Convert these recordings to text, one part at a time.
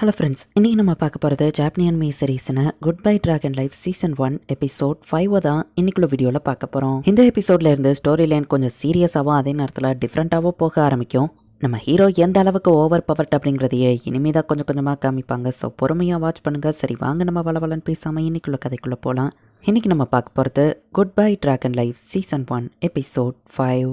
Hello friends இன்னைக்கு நம்ம பார்க்க போகிறது ஜாப்னியன் மீ சீரீஸ்னு good bye dragon life season one episode five தான் இன்னைக்குள்ள வீடியோவில் பார்க்க போகிறோம் இந்த எபிசோட்ல இருந்து ஸ்டோரி லைன் கொஞ்சம் சீரியஸாகவும் அதே நேரத்தில் டிஃப்ரெண்ட்டாகவும் போக ஆரம்பிக்கும். நம்ம ஹீரோ எந்த அளவுக்கு ஓவர் பவர்ட் அப்படிங்கிறதையே இனிமே தான் கொஞ்சம் கொஞ்சமாக காமிப்பாங்க. ஸோ பொறுமையாக வாட்ச் பண்ணுங்கள் சரி வாங்க நம்ம வளவலன்னு பேசாமல் இன்னைக்குள்ள கதைக்குள்ளே போகலாம் இன்றைக்கி நம்ம பார்க்க போகிறது good bye dragon life season one episode five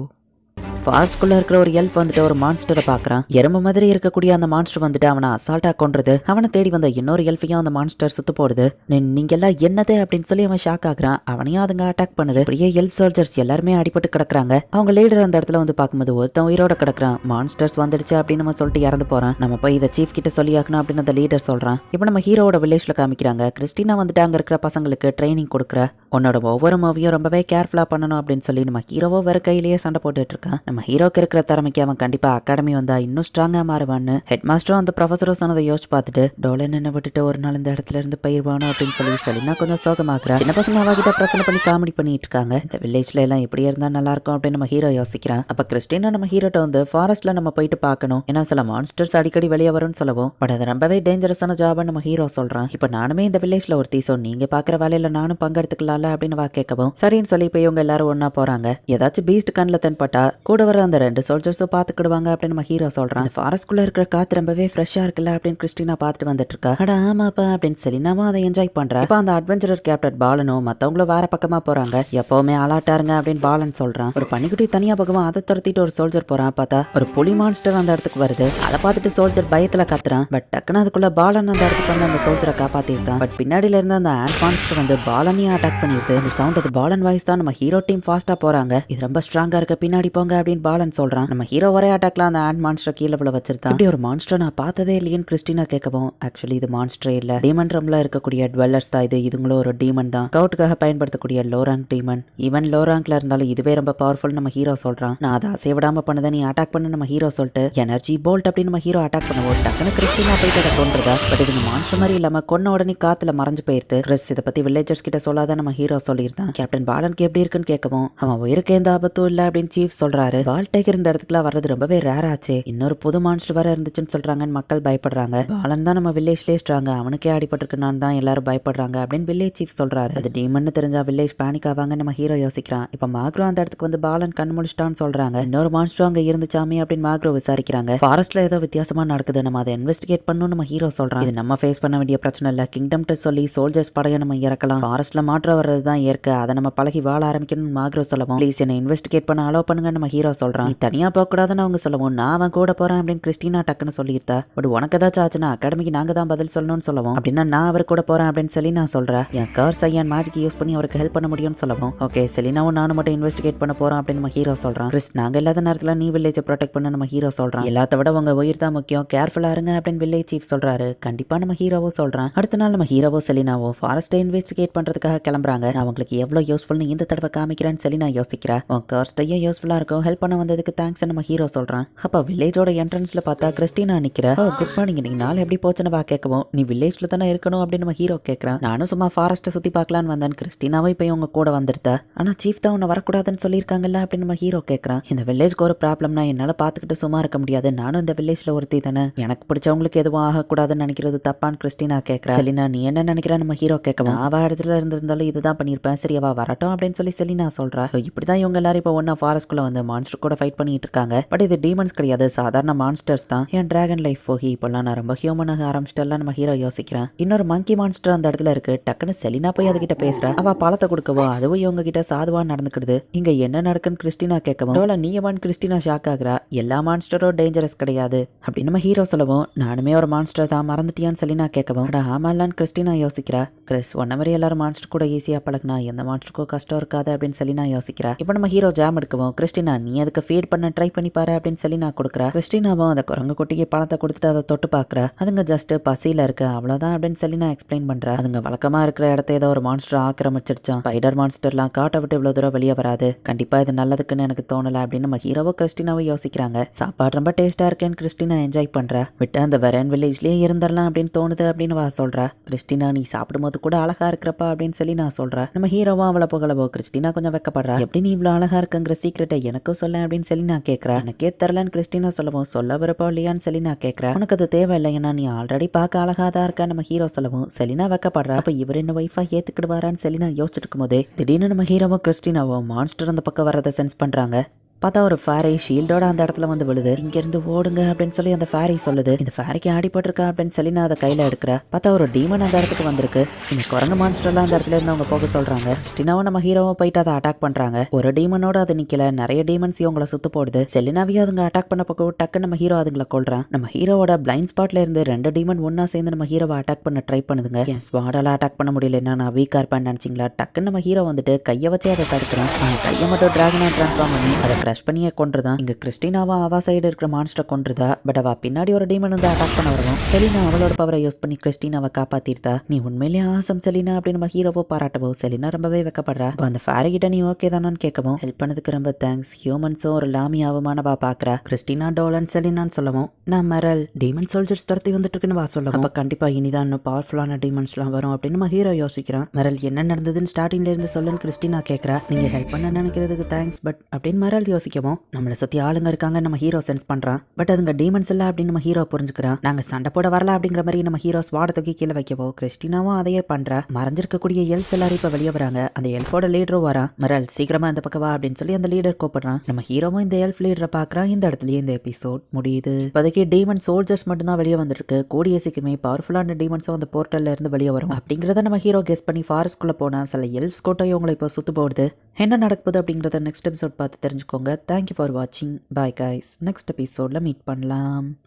ஃபாரஸ்ட்குள்ள இருக்கிற ஒரு எல்ஃப் வந்துட்டு ஒரு மான்ஸ்டரை பார்க்கறான் எறும்பு மாதிரி இருக்கக்கூடிய அந்த மான்ஸ்டர் வந்துட்டு அவனை அசால்ட்டா கொன்றது. அவனை தேடி வந்த இன்னொரு எல்ஃபையும் அந்த மான்ஸ்டர் சுத்து போடுது. நீ- நீங்க எல்லாம் என்னது அப்படின்னு சொல்லி அவன் ஷாக் ஆகுறான். அவனையும் அதுங்க அட்டாக் பண்ணுது. அப்படியே எல்ஃப் சோல்ஜர்ஸ் எல்லாருமே அடிபட்டு கிடக்குறாங்க. அவங்க லீடர் அந்த இடத்துல வந்து பார்க்கும்போது ஒருத்தன் உயிரோட கிடக்குறான். மான்ஸ்டர்ஸ் வந்துடுச்சு அப்படின்னு நம்ம சொல்லிட்டு இறந்து போறான். நம்ம போய் இதை சீஃப் கிட்ட சொல்லி ஆகணும் அப்படின்னு அந்த லீடர் சொல்றான். இப்போ நம்ம ஹீரோவோட வில்லேஜ்ல காமிக்கிறாங்க. கிறிஸ்டினா வந்துட்டு அங்க இருக்கிற பசங்களுக்கு ட்ரைனிங் கொடுக்குற. உன்னோட ஒவ்வொரு மூவியும் ரொம்பவே கேர்ஃபுல்லா பண்ணணும் அப்படின்னு சொல்லி நம்ம ஹீரோவோ வேற கையிலேயே சண்டை போட்டுட்டு இருக்கான். நம்ம நம்ம ஹீரோக்கு இருக்கிற திறமைக்கு அவன் கண்டிப்பா அகாடமி வந்தா இன்னும் ஸ்ட்ராங்கா மாறுவான்னு. ஹெட் மாஸ்டரும் அந்த ப்ரொஃபஸரும் சொன்னதை யோசிச்சு பார்த்துட்டு டோலன் என்ன விட்டுட்டு ஒரு நாள் இந்த இடத்துல இருந்து பயிர்வானோ அப்படின்னு சொல்லி சொல்லினா கொஞ்சம் சோகமாக்குறா. சின்ன பசங்க அவகிட்ட பிரச்சனை பண்ணி காமெடி பண்ணிட்டு இருக்காங்க. இந்த வில்லேஜ்ல எல்லாம் எப்படி இருந்தா நல்லா இருக்கும் அப்படின்னு நம்ம ஹீரோ யோசிக்கிறான் அப்ப கிறிஸ்டினா நம்ம ஹீரோட்ட வந்து ஃபாரஸ்ட்ல நம்ம போயிட்டு பார்க்கணும். ஏன்னா சில மான்ஸ்டர்ஸ் அடிக்கடி வெளியே வரும்னு சொல்லவும். பட் அது ரொம்பவே டேஞ்சரஸான ஜாப்னு நம்ம ஹீரோ சொல்றான். இப்போ நானுமே இந்த வில்லேஜ்ல ஒருத்தி ஸோ நீங்க பாக்குற வேலையில நானும் பங்கெடுத்துக்கலாம்ல அப்படின்னு வா கேட்கவும். சரின்னு சொல்லி இப்போ இவங்க எல்லாரும் ஒன்னா போறாங்க. ஏதாச்சும் பீஸ்ட் கண்ணில் தென்பட்டா கூட வர அந்த ரெண்டு சோல்ஜர்ஸும் பார்த்துக்கிடுவாங்க அப்படின்னு நம்ம ஹீரோ சொல்றான். அந்த ஃபாரஸ்ட்குள்ள இருக்கிற காத்து ரொம்பவே ஃப்ரெஷ்ஷா இருக்குல்ல அப்படின்னு கிறிஸ்டினா பார்த்துட்டு வந்துட்டு இருக்கா அட ஆமாப்பா அப்படின்னு செலினாவும் அதை என்ஜாய் பண்றா. இப்போ அந்த அட்வென்ச்சரர் கேப்டன் பாலனும் மற்றவங்களும் வேற பக்கமா போறாங்க. எப்பவுமே அலாட்டாருங்க அப்படின்னு பாலன் சொல்றான். ஒரு பனிக்குட்டி தனியா பக்கமா அதை துரத்திட்டு ஒரு சோல்ஜர் போறான். பார்த்தா ஒரு புலி மான்ஸ்டர் அந்த இடத்துக்கு வருது. அதை பார்த்துட்டு சோல்ஜர் பயத்துல கத்துறான். பட் டக்குன்னு அதுக்குள்ள பாலன் அந்த இடத்துக்கு வந்து அந்த சோல்ஜரை காப்பாத்திருக்கான். பட் பின்னாடில இருந்து அந்த ஆண்ட் மான்ஸ்டர் வந்து பாலனையும் அட்டாக் பண்ணிடுது அந்த சவுண்ட் அது பாலன் வாய்ஸ் தான் நம்ம ஹீரோ டீம் ஃபாஸ்டா போறாங்க. இது ரொம்ப ஸ்ட்ராங்கா இருக்க. பின்னாடி போங்க அப்படின்னு பாலன் சொல்றான். நம்ம ஹீரோ ஒரே அட்டாக்ல அந்த ஆண்ட் மான்ஸ்டர் கீழே விழ வச்சிருந்தான். இப்படி ஒரு மான்ஸ்டர் நான் பார்த்ததே இல்லையன்னு கிறிஸ்டினா கேட்கவும் ஆக்சுவலி இது மான்ஸ்டரே இல்ல. டீமன் ரம்ல இருக்கக்கூடிய டுவெல்லர்ஸ் தான் இது. இதுங்களும் ஒரு டீமன் தான். ஸ்கவுட்டுக்காக பயன்படுத்தக்கூடிய லோராங் டீமன் ஈவன் லோராங்ல இருந்தாலும் இதுவே ரொம்ப பவர்ஃபுல் நம்ம ஹீரோ சொல்றான். நான் அதை அசைவிடாம பண்ணதை நீ அட்டாக் பண்ண நம்ம ஹீரோ சொல்லிட்டு எனர்ஜி போல்ட் அப்படின்னு நம்ம ஹீரோ அட்டாக் பண்ணுவோம் டக்குன்னு கிறிஸ்டினா போயிட்டு அதை கொண்டுருதா பட் இது மான்ஸ்டர் மாதிரி இல்லாம கொன்ன உடனே காத்துல மறைஞ்சு போயிருது. கிறிஸ் இதை பத்தி வில்லேஜர்ஸ் கிட்ட சொல்லாத நம்ம ஹீரோ சொல்லியிருந்தான். கேப்டன் பாலனுக்கு எப்படி இருக்குன்னு கேட்கவும் அவன் உயிருக்கு எந்த ஆபத்தும் இல்ல அப்படின்னு சீஃப் சொல்றாரு. சொல்லியிருக்காரு பால் டைகர் இந்த இடத்துக்குலாம் வர்றது ரொம்பவே ரேர் ஆச்சு. இன்னொரு புது மான்ஸ்டர் வர இருந்துச்சுன்னு சொல்றாங்கன்னு மக்கள் பயப்படுறாங்க. பாலன் தான் நம்ம வில்லேஜ்லேயே ஸ்ட்ராங்க அவனுக்கே அடிபட்டிருக்குன்னு தான் எல்லாரும் பயப்படுறாங்க அப்படின்னு வில்லேஜ் சீஃப் சொல்றாரு. அது டீமன்னு தெரிஞ்சா வில்லேஜ் பேனிக் ஆவாங்க நம்ம ஹீரோ யோசிக்கிறான். இப்ப மாக்ரோ அந்த இடத்துக்கு வந்து பாலன் கண் முடிச்சிட்டான்னு சொல்றாங்க. இன்னொரு மான்ஸ்டர் அங்க இருந்துச்சாமே அப்படின்னு மாக்ரோ விசாரிக்கிறாங்க. ஃபாரஸ்ட்ல ஏதோ வித்தியாசமா நடக்குது நம்ம அதை இன்வெஸ்டிகேட் பண்ணணும் நம்ம ஹீரோ சொல்றான். இது நம்ம ஃபேஸ் பண்ண வேண்டிய பிரச்சனை இல்ல. கிங்டம் சொல்லி சோல்ஜர்ஸ் படையை நம்ம இறக்கலாம். ஃபாரஸ்ட்ல மாற்றம் வர்றது தான் இயற்கை. அதை நம்ம பழகி வாழ ஆரம்பிக்கணும்னு மாக்ரோ சொல்லவும். ப்ளீஸ் என்ன இன்வெஸ்டிகேட் பண்ண அலோ பண்ணுங்க நம்ம ஹீரோ சொல்றான். நீ தனியா போக கூடாதுன்னு அவங்க சொல்லவும் நான் அவன் கூட போறேன் அப்படின்னு கிறிஸ்டினா டக்குன்னு சொல்லியிருத்தா. பட் உனக்கு ஏதாச்சும் ஆச்சுன்னா அகாடமிக்கு நாங்க தான் பதில் சொல்லணும்னு சொல்லவும். அப்படின்னா நான் அவர் கூட போறேன் அப்படின்னு சொல்லி நான் சொல்றேன் என் கர்ஸ் சையான் மேஜிக் யூஸ் பண்ணி அவருக்கு ஹெல்ப் பண்ண முடியும்னு சொல்லவும். ஓகே செலினாவும் நானும் மட்டும் இன்வெஸ்டிகேட் பண்ண போறோம் அப்படின்னு நம்ம ஹீரோ சொல்றான். கிறிஸ் நாங்க இல்லாத நேரத்துல நீ வில்லேஜை ப்ரொடெக்ட் பண்ண நம்ம ஹீரோ சொல்றான். எல்லாத்த விட உங்க உயிர் தான் முக்கியம். கேர்ஃபுல்லா இருங்க அப்படின்னு வில்லேஜ் சீஃப் சொல்றாரு. கண்டிப்பா நம்ம ஹீரோவோ சொல்றான். அடுத்த நாள் நம்ம ஹீரோவோ செலினாவோ ஃபாரஸ்ட்டை இன்வெஸ்டிகேட் பண்றதுக்காக கிளம்புறாங்க. நான் உங்களுக்கு எவ்வளவு யூஸ்ஃபுல்னு இந்த தடவை காமிக்கிறேன்னு சொல்லி நான் யோசிக்கிறேன் உன் கர்ஸ்டையும் யூஸ்ஃபுல்லா இருக்கும். ஹெல்ப் பண்ண வந்ததுக்கு தேங்க்ஸ் நம்ம ஹீரோ சொல்றான். அப்ப வில்லேஜோட என்ட்ரன்ஸ்ல பார்த்தா கிறிஸ்டினா நிக்கிற. ஓ குட் மார்னிங் இன்னைக்கு நாள் எப்படி போச்சுன்னு வா கேட்கவும் நீ வில்லேஜ்ல தானே இருக்கணும் அப்படின்னு நம்ம ஹீரோ கேட்கறான். நானும் சும்மா ஃபாரஸ்ட்டை சுத்தி பார்க்கலான்னு வந்தேன். கிறிஸ்டினாவும் இப்போ உங்க கூட வந்துருத்த ஆனா சீஃப் தான் உன்னை வரக்கூடாதுன்னு சொல்லியிருக்காங்கல்ல அப்படின்னு நம்ம ஹீரோ கேட்கறான். இந்த வில்லேஜ்க்கு ஒரு ப்ராப்ளம்னா என்னால பாத்துக்கிட்டு சும்மா இருக்க முடியாது. நானும் இந்த வில்லேஜ்ல ஒருத்தி தானே. எனக்கு பிடிச்சவங்களுக்கு எதுவும் ஆகக்கூடாதுன்னு நினைக்கிறது தப்பான்னு கிறிஸ்டினா கேட்கறா. செலினா நீ என்ன நினைக்கிற? நம்ம ஹீரோ கேட்கவும் அவள் இடத்துல இருந்திருந்தாலும் இதுதான் பண்ணியிருப்பேன். சரி அவ வரட்டும் அப்படின்னு சொல்லி செலினா சொல்றா. ஸோ இப்படிதான் இவங்க எல்லாரும் இப்போ ஒன்னா ஃபாரஸ்ட்குள்ள வந்து மான்ஸ்டர் கூட ஃபைட் பண்ணிட்டு இருக்காங்க பட் இது டீமன்ஸ் கிடையாது. சாதாரண மான்ஸ்டர்ஸ் தான். என் டிராகன் லைஃப் போகி இப்பெல்லாம் நான் ரொம்ப ஹியூமனாக ஆரம்பிச்சிட்டெல்லாம் நம்ம ஹீரோ யோசிக்கிறேன். இன்னொரு மங்கி மான்ஸ்டர் அந்த இடத்துல இருக்கு. டக்குன்னு செலினா போய் அதுகிட்ட பேசுறா. அவ பழத்தை கொடுக்கவோ அதுவும் இவங்க கிட்ட சாதுவா நடந்துக்கிடுது. இங்க என்ன நடக்குன்னு கிறிஸ்டினா கேட்கவும் டோல நீயமான் கிறிஸ்டினா ஷாக் ஆகுறா? எல்லா மான்ஸ்டரும் டேஞ்சரஸ் கிடையாது. அப்படின்னு நம்ம ஹீரோ சொல்லவும் நானுமே ஒரு மான்ஸ்டர் தான். மறந்துட்டியான்னு செலினா கேட்கவும் ஆமாலான்னு கிறிஸ்டினா யோசிக்கிறா. கிறிஸ் ஒன்ன மாதிரி எல்லாரும் மான்ஸ்டர் கூட ஈஸியா பழகுனா எந்த மான்ஸ்டருக்கும் கஷ்டம் இருக்காது. அப்படின்னு செலினா யோசிக்கிறா. இப்போ நம்ம ஹீரோ ஜாம் எடுக்கவும் கிறிஸ்டினா நீ அதுக்கு ஃபீட் பண்ண ட்ரை பண்ணி பாரு அப்படின்னு சொல்லி நான் கொடுக்குறேன் கிறிஸ்டினாவும் அந்த குரங்கு குட்டிக்கு பழத்தை கொடுத்துட்டு அதை தொட்டு பார்க்குறா. அதுங்க ஜஸ்ட் பசியில இருக்கு அவ்வளவுதான் அப்படின்னு சொல்லி நான் எக்ஸ்பிளைன் பண்றேன் அதுங்க வழக்கமா இருக்கிற இடத்த ஏதோ ஒரு மான்ஸ்டர் ஆக்கிரமிச்சிருச்சான் ஸ்பைடர் மான்ஸ்டர்லாம் காட்டை விட்டு இவ்வளவு தூரம் வெளியே வராது. கண்டிப்பா இது நல்லதுக்குன்னு எனக்கு தோணல அப்படின்னு நம்ம ஹீரோவோ கிறிஸ்டினாவோ யோசிக்கிறாங்க. சாப்பாடு ரொம்ப டேஸ்டா இருக்கேன்னு கிறிஸ்டினா என்ஜாய் பண்றா. விட்டு அந்த வெரன் வில்லேஜ்லயே இருந்துடலாம் அப்படின்னு தோணுது அப்படின்னு வா சொல்றா. கிறிஸ்டினா நீ சாப்பிடும்போது கூட அழகா இருக்கிறப்பா அப்படின்னு சொல்லி நான் சொல்றேன் நம்ம ஹீரோவா அவளை புகழவோ கிறிஸ்டினா கொஞ்சம் வெக்கப்படுறா. எப்படி நீ இவ்வளவு அழகா இருக்குங்கிற சீக்கிரட்டை எனக்கும் சொல்ல சொல்ல அப்படின்னு செலினா கேட்கறா எனக்கே தெரிலன்னு கிறிஸ்டினா சொல்லவும் சொல்ல விருப்பம் இல்லையான்னு செலினா கேட்கறா உனக்கு அது தேவையில்லை ஏன்னா நீ ஆல்ரெடி பார்க்க அழகா தான் இருக்க நம்ம ஹீரோ சொல்லவும் செலினா வைக்கப்படுறா. அப்ப இவர் என்ன ஒய்ஃபா ஏத்துக்கிடுவாரான்னு செலினா யோசிச்சுட்டு இருக்கும்போதே திடீர்னு நம்ம ஹீரோவும் கிறிஸ்டினாவும் மான்ஸ்டர் அந்த பக்கம் வரதை சென்ஸ் பண்றாங்க. பார்த்தா ஒரு ஃபேரி ஷீல்டோட அந்த இடத்துல வந்து விழுது. இங்க இருந்து ஓடுங்க அப்படின்னு சொல்லி அந்த ஃபேரி சொல்லுது. இந்த ஃபேரிக்கு ஆடிப்பட்டிருக்கா அப்படின்னு சொல்லி நான் அதை கையில எடுக்கிற பார்த்தா ஒரு டீமன் அந்த இடத்துக்கு வந்திருக்கு. இந்த குரங்கு மான்ஸ்டர்லாம் அந்த இடத்துல இருந்து அவங்க போக சொல்றாங்க. ஸ்டினாவும் நம்ம ஹீரோவும் போயிட்டு அதை அட்டாக் பண்றாங்க. ஒரு டீமனோட அது நிக்கல. நிறைய டீமன்ஸ் இவங்கள சுத்து போடுது. செலினாவையும் அதுங்க அட்டாக் பண்ண பக்கம் டக்கு நம்ம ஹீரோ அதுங்களை கொள்றான் நம்ம ஹீரோவோட பிளைண்ட் ஸ்பாட்ல இருந்து ரெண்டு டீமன் ஒன்னா சேர்ந்து நம்ம ஹீரோவை அட்டாக் பண்ண ட்ரை பண்ணுதுங்க. என் ஸ்வாடால அட்டாக் பண்ண முடியல. என்ன நான் வீக்கா இருப்பேன் நினைச்சிங்களா? டக்குன்னு நம்ம ஹீரோ வந்துட்டு கையை வச்சு அதை தடுக்கிறான். கையை மட்டும் டிராகனா டிரான்ஸ்ஃபார்ம் பண்ணி அதை கிரஷ் பண்ணியே கொண்டுதான் இங்க கிறிஸ்டினாவா அவா சைடு இருக்கிற மான்ஸ்டரை கொன்றுதா? பட் அவ பின்னாடி ஒரு டீமன் வந்து அட்டாக் பண்ண வரவும் செலினா அவளோட பவரை யூஸ் பண்ணி கிறிஸ்டினாவை காப்பாத்திருந்தா நீ உண்மையிலேயே ஆசம் செலினா அப்படின்னு நம்ம ஹீரோவோ பாராட்டவோ செலினா ரொம்பவே வெக்கப்படுறா. அந்த ஃபேரி கிட்ட நீ ஓகே தானான்னு கேட்கவும் ஹெல்ப் பண்ணதுக்கு ரொம்ப தேங்க்ஸ் ஹியூமன்ஸும் ஒரு லாமியாவுமானவா பாக்குறா. கிறிஸ்டினா டோலன் செலினான்னு சொல்லவும் நான் மெரல் டீமன் சோல்ஜர்ஸ் துரத்தி வந்துட்டு இருக்குன்னு வா சொல்லவும். அப்ப கண்டிப்பா இனிதான் இன்னும் பவர்ஃபுல்லான டீமன்ஸ்லாம் வரும் அப்படின்னு நம்ம ஹீரோ யோசிக்கிறான். மெரல் என்ன நடந்ததுன்னு ஸ்டார்டிங்ல இருந்து சொல்லுன்னு கிறிஸ்டினா கேட்கறா நீங்க ஹெல்ப் பண்ண நினைக்கிறதுக்கு தேங்க்ஸ் பட் அப்படின்னு மெரல் யோசிக்கவும். நம்மளை சுற்றி ஆளுங்க இருக்காங்க நம்ம ஹீரோ சென்ஸ் பண்ணுறான் பட் அதுங்க டீமன்ஸ் இல்லை அப்படின்னு நம்ம ஹீரோ புரிஞ்சுக்கிறான் நாங்கள் சண்டை போட வரல அப்படிங்கிற மாதிரி நம்ம ஹீரோ ஸ்வாட தூக்கி கீழே வைக்கவோ கிறிஸ்டினாவும் அதையே பண்றா. மறைஞ்சிருக்கக்கூடிய எல்ஸ் எல்லாரும் இப்போ வெளியே வராங்க. அந்த எல்ஃபோட லீடரும் வரான். மரல் சீக்கிரமாக அந்த பக்கம் வா அப்படின்னு சொல்லி அந்த லீடர் கூப்பிடுறான். நம்ம ஹீரோவும் இந்த எல்ஃப் லீடரை பார்க்குறான். இந்த இடத்துலயே இந்த எபிசோட் முடியுது. இப்போதைக்கு டீமன் சோல்ஜர்ஸ் மட்டும்தான் வெளியே வந்திருக்கு. கூடிய சீக்கிரமே பவர்ஃபுல்லான டீமன்ஸும் அந்த போர்ட்டல்ல இருந்து வெளியே வரும். அப்படிங்கிறத நம்ம ஹீரோ கெஸ் பண்ணி ஃபாரஸ்ட்குள்ள போனால் சில எல்ஃப்ஸ் கூட்டம் இவங்களை இப்போ சுத்து போடுது. என்ன நடக்குது அப்படிங்கிறத நெக்ஸ்ட் எபிசோட் பார்த்து தெரிஞ்சுக்கோங்க. தேங்க்யூ ஃபார் வாட்சிங் பாய் காய்ஸ் நெக்ஸ்ட் எபிசோடில் மீட் பண்ணலாம்.